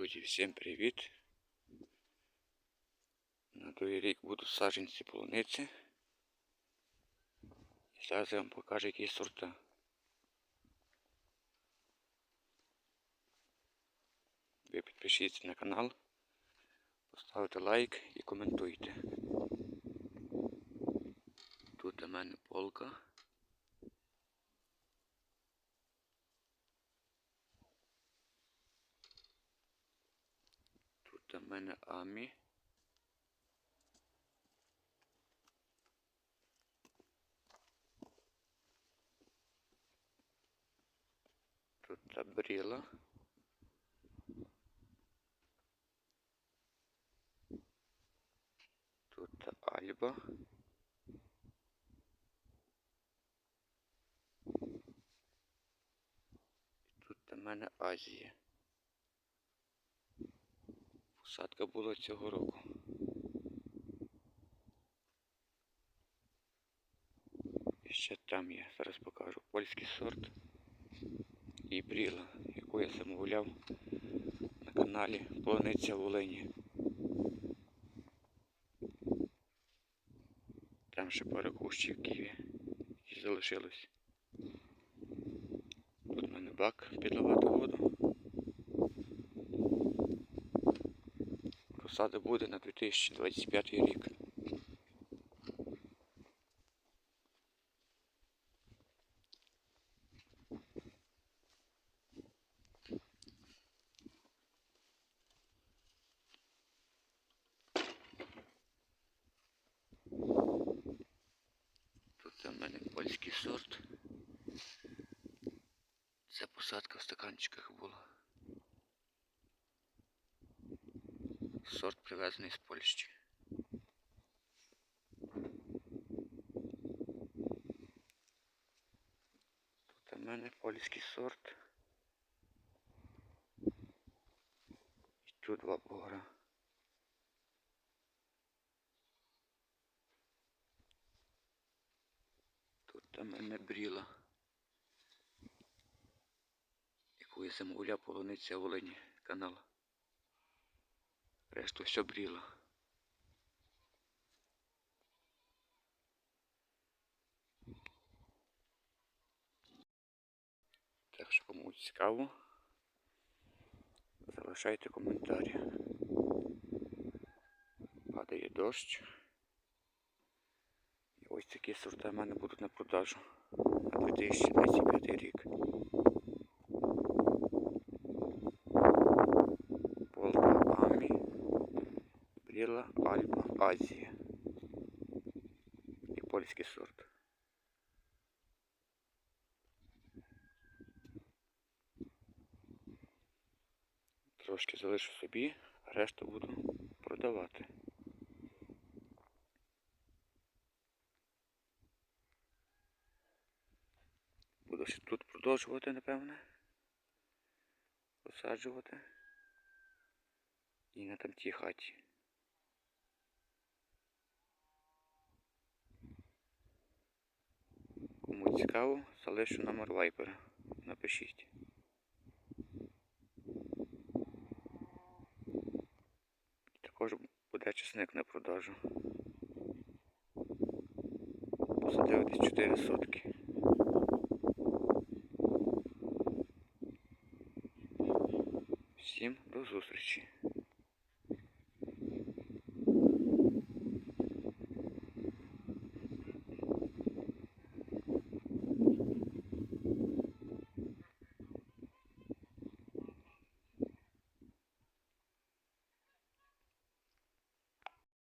Друзі, всім привіт! На той рік будуть саджанці полуниці. І зараз я вам покажу які сорта. Ви підпишіться на канал, поставте лайк і коментуйте. Тут у мене полка. Тут у мене Амі. Тут та бріла. Тут та Альба. Тут у мене Азія. Посадка була цього року. І ще там є, зараз покажу польський сорт і бріла, яку я замовляв на каналі Полониця Волині. Там ще пара кущиків є і залишилось. Тут в мене бак підливати воду. Розсада буде на 2025 рік. Тут у мене польський сорт. Це посадка в стаканчиках була. Сорт привезений з Польщі. Тут у мене польський сорт. І тут два бора. Тут у мене бріла. Яку я замовляв полуниця Волині канал. Решту все бріло. Так що кому цікаво, залишайте коментарі. Падає дощ. І ось такі сорти в мене будуть на продажу на 2025 рік. Полка Амі. Бріла Альба Азія. І польський сорт. Трошки залишу собі, решту буду продавати. Буду ще тут продовжувати, напевне. Посаджувати. І на там тій хаті. Кому цікаво, залишу номер вайпера. Напишіть. Також буде чесник на продажу. Посадив десь 4 сотки. Всім до зустрічі.